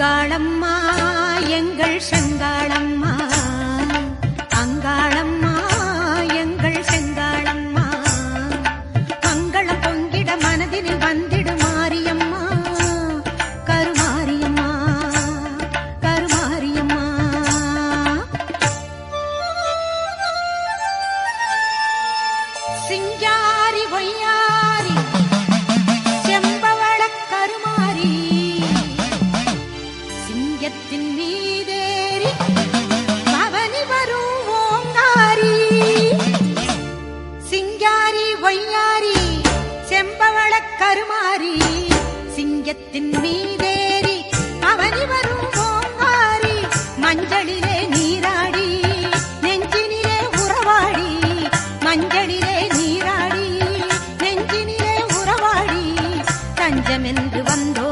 அங்காளம்மா எங்கள் செங்காளம்மா. அங்காளம்மா எங்கள் செங்காளம்மா. மங்களம் பொங்கிட மனதினில் வந்திடு மாரியம்மா. கருமாரியம்மா கருமாரியம்மா. சிங்காரி பொய்யாரி செம்பவள கருமாரி. வையத்தின் மீதேறி பவனி வரும் ஓங்காரி. சிங்காரி ஒய்யாரி செம்பவள கருமாரி சிங்கத்தின் மீதேறி பவனி வரும் ஓங்காரி. மஞ்சளிலே நீராடி நெஞ்சினிலே உறவாடி மஞ்சளிலே நீராடி நெஞ்சினிலே உறவாடி தஞ்சமென்று வந்தோ